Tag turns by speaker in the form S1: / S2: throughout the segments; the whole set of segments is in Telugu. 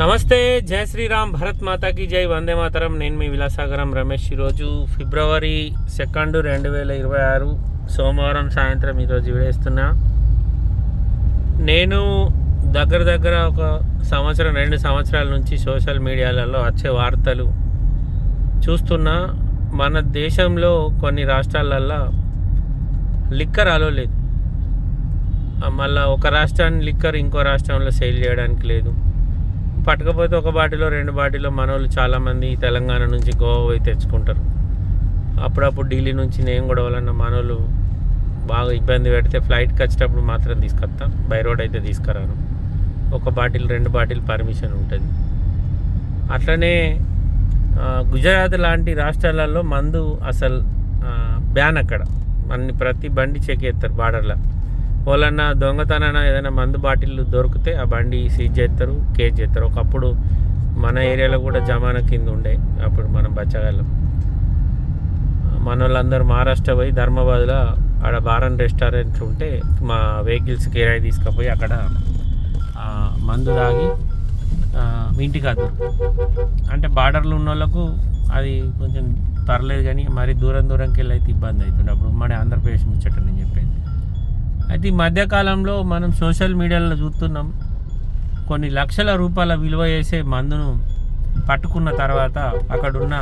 S1: నమస్తే జయ శ్రీరామ్ భరత్ మాతాకి జై వందే మాతరం. నేను మీ విలాసాగరం రమేష్ ఈరోజు ఫిబ్రవరి సెకండ్ రెండు వేల ఇరవై ఆరు సోమవారం సాయంత్రం ఈరోజు విడేస్తున్నా. నేను దగ్గర దగ్గర ఒక సంవత్సరం రెండు సంవత్సరాల నుంచి సోషల్ మీడియాలలో వచ్చే వార్తలు చూస్తున్నా. మన దేశంలో కొన్ని రాష్ట్రాలల్లో లిక్కర్ అలో లేదు. మళ్ళీ ఒక రాష్ట్రాన్ని లిక్కర్ ఇంకో రాష్ట్రంలో సేల్ చేయడానికి లేదు. పట్టకపోతే ఒక బాటిలో రెండు బాటిలో మనోళ్ళు చాలామంది తెలంగాణ నుంచి గోవా పోయి తెచ్చుకుంటారు. అప్పుడప్పుడు ఢిల్లీ నుంచి నేను కూడా వాళ్ళన్న మనోళ్ళు బాగా ఇబ్బంది పెడితే ఫ్లైట్కి వచ్చేటప్పుడు మాత్రం తీసుకొస్తాను బై రోడ్ అయితే తీసుకురాను. ఒక బాటిల్ రెండు బాటిల్ పర్మిషన్ ఉంటుంది. అట్లనే గుజరాత్ లాంటి రాష్ట్రాలలో మందు అసలు బ్యాన్ అక్కడ. అన్ని ప్రతి బండి చెక్ చేస్తారు బార్డర్లో వాళ్ళన్న దొంగతనాన ఏదైనా మందు బాటిల్ దొరికితే ఆ బండి సీజ్ చేస్తారు కేజ్ చేస్తారు. ఒకప్పుడు మన ఏరియాలో కూడా జమానా కింద ఉండే అప్పుడు మనం బచ్చగాళ్ళం. మన వాళ్ళందరూ మహారాష్ట్ర పోయి ధర్మాబాద్లో ఆడ బారన్ రెస్టారెంట్ ఉంటే మా వెహికల్స్ కిరాయి తీసుకుపోయి అక్కడ మందు తాగి ఇంటికి అద్దరు అంటే బార్డర్లు ఉన్న వాళ్ళకు అది కొంచెం పర్లేదు కానీ మరి దూరం దూరంకి వెళ్ళి అయితే ఇబ్బంది అవుతుంది అప్పుడు మన ఆంధ్రప్రదేశ్ ముచ్చట నేను చెప్పేది. అయితే ఈ మధ్యకాలంలో మనం సోషల్ మీడియాలో చూస్తున్నాం కొన్ని లక్షల రూపాయల విలువ చేసే మందును పట్టుకున్న తర్వాత అక్కడున్న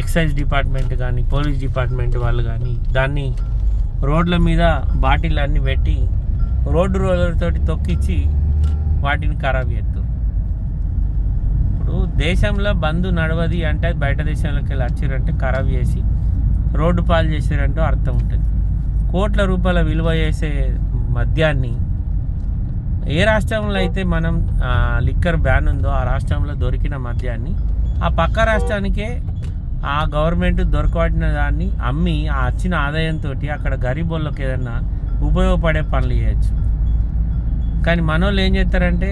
S1: ఎక్సైజ్ డిపార్ట్మెంట్ కానీ పోలీస్ డిపార్ట్మెంట్ వాళ్ళు కానీ దాన్ని రోడ్ల మీద బాటిల్ అన్ని పెట్టి రోడ్డు రోలర్తో తొక్కించి తొక్కిచ్చి వాటిని ఖరాబ్ చేస్తారు ఇప్పుడు దేశంలో బంధు నడవది అంటే బయట దేశంలోకి వెళ్ళి వచ్చిరంటే ఖరాబ్ చేసి రోడ్డు పాలు చేసారంటూ అర్థం ఉంటుంది. కోట్ల రూపాయల విలువ చేసే మద్యాన్ని ఏ రాష్ట్రంలో అయితే మనం లిక్కర్ బ్యాన్ ఉందో ఆ రాష్ట్రంలో దొరికిన మద్యాన్ని ఆ పక్క రాష్ట్రానికే ఆ గవర్నమెంట్ దొరకబడిన దాన్ని అమ్మి ఆ వచ్చిన ఆదాయంతో అక్కడ గరీబోళ్ళకి ఏదన్నా ఉపయోగపడే పనులు చేయొచ్చు. కానీ మనోళ్ళు ఏం చేస్తారంటే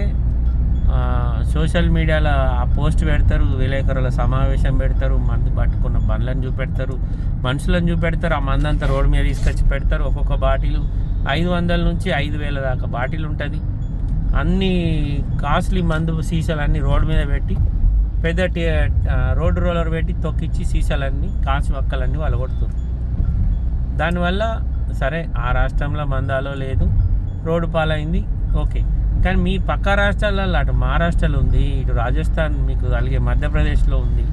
S1: సోషల్ మీడియాలో ఆ పోస్ట్ పెడతారు విలేకరుల సమావేశం పెడతారు మందు పట్టుకున్న బండ్లను చూపెడతారు మనుషులను చూపెడతారు ఆ మందంతా రోడ్డు మీద తీసుకొచ్చి పెడతారు ఒక్కొక్క బాటిల్. ఐదు వందల నుంచి ఐదు వేల దాకా బాటిల్ ఉంటుంది. అన్ని కాస్ట్లీ మందు సీసాలన్నీ రోడ్డు మీద పెట్టి పెద్ద రోడ్డు రోలర్ పెట్టి తొక్కిచ్చి సీసాలన్నీ కాసి వక్కలన్నీ వాళ్ళు కొడుతారు. దానివల్ల సరే ఆ రాష్ట్రంలో మందాలో లేదు రోడ్డు పాలైంది ఓకే. కానీ మీ పక్క రాష్ట్రాలలో అటు మహారాష్ట్రలో ఉంది ఇటు రాజస్థాన్ మీకు అలాగే మధ్యప్రదేశ్లో ఉంది.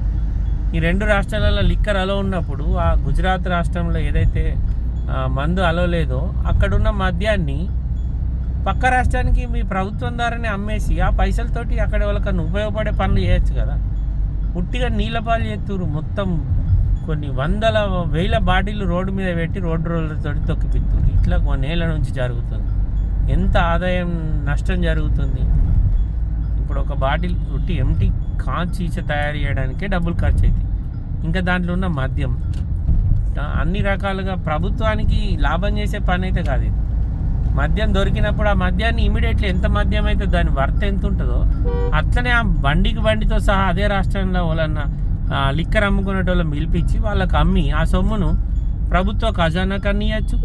S1: ఈ రెండు రాష్ట్రాలలో లిక్కర్ అలో ఉన్నప్పుడు ఆ గుజరాత్ రాష్ట్రంలో ఏదైతే మందు అలో లేదో అక్కడున్న మద్యాన్ని పక్క రాష్ట్రానికి మీ ప్రభుత్వం ద్వారానే అమ్మేసి ఆ పైసలతోటి అక్కడ వాళ్ళకన్నా ఉపయోగపడే పనులు చేయొచ్చు కదా. ఉట్టిగా నీళ్ళపాలు పాలు మొత్తం కొన్ని వందల వేల బాటిల్ రోడ్డు మీద పెట్టి రోడ్డు రోడ్లతో తొక్కిపిత్తు ఇట్లా కొన్నేళ్ళ నుంచి జరుగుతుంది. ఎంత ఆదాయం నష్టం జరుగుతుంది? ఇప్పుడు ఒక బాటిల్ ఉట్టి ఎంటీ కాంచీచ తయారు చేయడానికే డబ్బులు ఖర్చు అవుతాయి ఇంకా దాంట్లో ఉన్న మద్యం అన్ని రకాలుగా ప్రభుత్వానికి లాభం చేసే పని అయితే కాదు ఇది. మద్యం దొరికినప్పుడు ఆ మద్యాన్ని ఇమీడియట్లీ ఎంత మద్యం అయితే దాని వర్త్ ఎంత ఉంటుందో అట్లనే ఆ బండికి బండితో సహా అదే రాష్ట్రంలో వాళ్ళన్న లిక్కర్ అమ్ముకునేటోళ్ళని పిలిపించి వాళ్ళకి అమ్మి ఆ సొమ్మును ప్రభుత్వ ఖజానా అన్నియచ్చు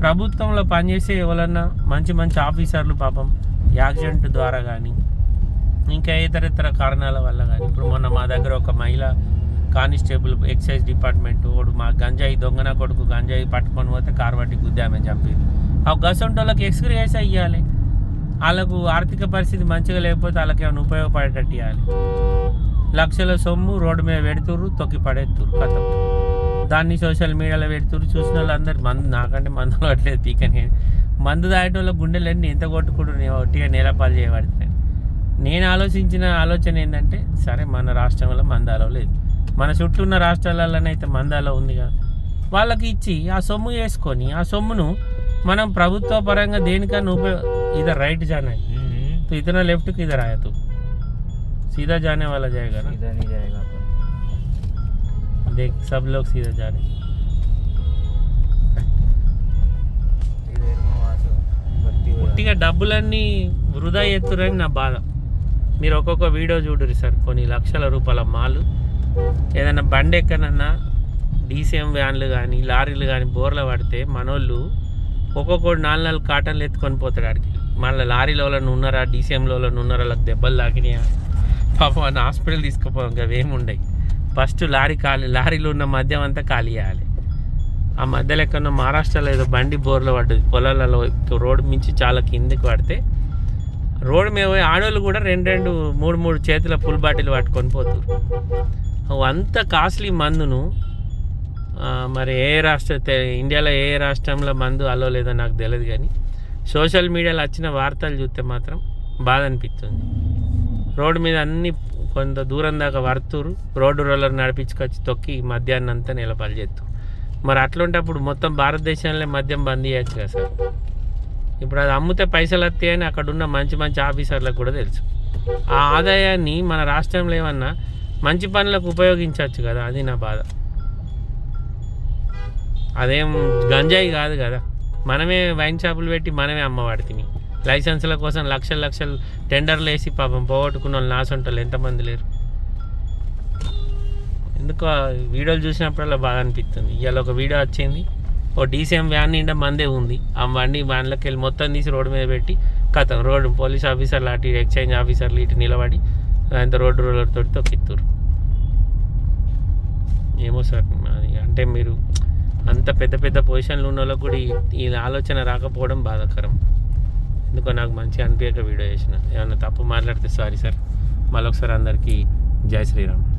S1: ప్రభుత్వంలో పనిచేసే ఎవరన్నా మంచి మంచి ఆఫీసర్లు పాపం యాక్సిడెంట్ ద్వారా కానీ ఇంకా ఇతర ఇతర కారణాల వల్ల కానీ ఇప్పుడు మొన్న మా దగ్గర ఒక మహిళ కానిస్టేబుల్ ఎక్సైజ్ డిపార్ట్మెంట్ వాడు మా గంజాయి దొంగన కొడుకు గంజాయి పట్టుకొని పోతే కారు పట్టి గుద్దామని చంపింది. ఆ గసంటోళ్ళకి ఎక్స్గ్రేస్ ఇవ్వాలి వాళ్ళకు ఆర్థిక పరిస్థితి మంచిగా లేకపోతే వాళ్ళకి ఏమైనా ఉపయోగపడేటట్టు ఇవ్వాలి లక్షల సొమ్ము రోడ్డు మీద పెడుతుర్రు తొక్కి పడేస్తుర్రు కథం. దాన్ని సోషల్ మీడియాలో పెడుతురు చూసిన వాళ్ళందరూ మందు నాకంటే మందు అలవట్లేదు పీకని మందు తాగేటోళ్ళ గుండెలన్నీ ఎంత కొట్టుకుంటున్నాయి ఒట్టిగా నేలపాలు చేయబడుతున్నాయి నేను ఆలోచించిన ఆలోచన ఏంటంటే సరే మన రాష్ట్రంలో మందాలో లేదు. మన చుట్టూ ఉన్న రాష్ట్రాలలోనైతే మందాలో ఉంది కదా వాళ్ళకి ఇచ్చి ఆ సొమ్ము వేసుకొని ఆ సొమ్మును మనం ప్రభుత్వ పరంగా దేనికన్నా ఉపయోగ ఇద రైట్ జానా. ఇతర లెఫ్ట్కి ఇద किधर
S2: సీదా జానే వాళ్ళ జాయగా
S1: देख सब लोग सीधा जा रहे हैं
S2: इधर में वहाँ से बत्ती हो
S1: ఉట్టిగా డబ్బులన్నీ వృధా ఎత్తురని నా బాధ మీరు ఒక్కొక్క వీడియో చూడరు సార్ కొన్ని లక్షల రూపాయల మాలు ఏదైనా బండి ఎక్కనన్నా డీసీఎం వ్యాన్లు కానీ లారీలు కానీ బోర్ల పడితే మనోళ్ళు ఒక్కొక్కడు నాలుగు నాలుగు కాటన్లు ఎత్తుకొని పోతాడు ఆడికి మళ్ళీ లారీలో వాళ్ళని ఉన్నారా డీసీఎంలో వాళ్ళని ఉన్నారా వాళ్ళకి దెబ్బలు తాకినాయా పాపం అని హాస్పిటల్ తీసుకుపోయాం ఇంకా ఏమి ఉండయి ఫస్ట్ లారీ ఖాళీ లారీలో ఉన్న మద్యం అంతా ఖాళీ చేయాలి. ఆ మధ్యలో ఎక్కడ మహారాష్ట్రలో ఏదో బండి బోర్లో పడ్డది పొలాలలో రోడ్డు మించి చాలా కిందకి పడితే రోడ్డు మీద పోయి ఆడవాళ్ళు కూడా రెండు రెండు మూడు మూడు చేతుల ఫుల్ బాటిల్ పట్టుకొని పోతారు. అంత కాస్ట్లీ మందును మరి ఏ రాష్ట్ర ఇండియాలో ఏ రాష్ట్రంలో మందు అలో లేదో నాకు తెలియదు కానీ సోషల్ మీడియాలో వచ్చిన వార్తలు చూస్తే మాత్రం బాధ అనిపిస్తుంది. రోడ్డు మీద అన్ని కొంత దూరం దాకా వరుతురు రోడ్డు రోలర్ నడిపించుకొచ్చి తొక్కి మద్యాన్ని అంతా నిలబడి చేస్తూ మరి అట్లుంటప్పుడు మొత్తం భారతదేశంలో మద్యం బంద్ చేయొచ్చు కదా సార్? ఇప్పుడు అది అమ్మితే పైసలు వస్తాయని అక్కడ ఉన్న మంచి మంచి ఆఫీసర్లకు కూడా తెలుసు. ఆ ఆదాయాన్ని మన రాష్ట్రంలో ఏమన్నా మంచి పనులకు ఉపయోగించవచ్చు కదా? అది నా బాధ. అదేం గంజాయి కాదు కదా? మనమే వైన్ షాపులు పెట్టి మనమే అమ్మవాడితిమి లైసెన్సుల కోసం లక్షలు లక్షలు టెండర్లు వేసి పాపం పోగొట్టుకున్న వాళ్ళు నాసంటోళ్ళు ఎంతమంది లేరు. ఎందుకు వీడియోలు చూసినప్పుడల్లా బాగా అనిపిస్తుంది. ఇవాళ ఒక వీడియో వచ్చింది. ఓ డీసీఎం వ్యాన్ నిండా మందే ఉంది. ఆ బండి వ్యాన్లోకి వెళ్ళి మొత్తం తీసి రోడ్డు మీద పెట్టి కథం రోడ్డు పోలీస్ ఆఫీసర్లు అటు ఎక్స్చేంజ్ ఆఫీసర్లు ఇటు నిలబడి దాంతో రోడ్డు రోలర్ తోటి తొక్కిత్తురు ఏమో సార్ అది అంటే మీరు అంత పెద్ద పెద్ద పొజిషన్లు ఉన్న వాళ్ళకు కూడా ఈ ఆలోచన రాకపోవడం బాధాకరం. ఎందుకో నాకు మంచిగా అనిపించక వీడియో చేసిన. ఏమన్నా తప్పు మాట్లాడితే సారీ సార్. మళ్ళొకసారి అందరికీ జై శ్రీరామ్.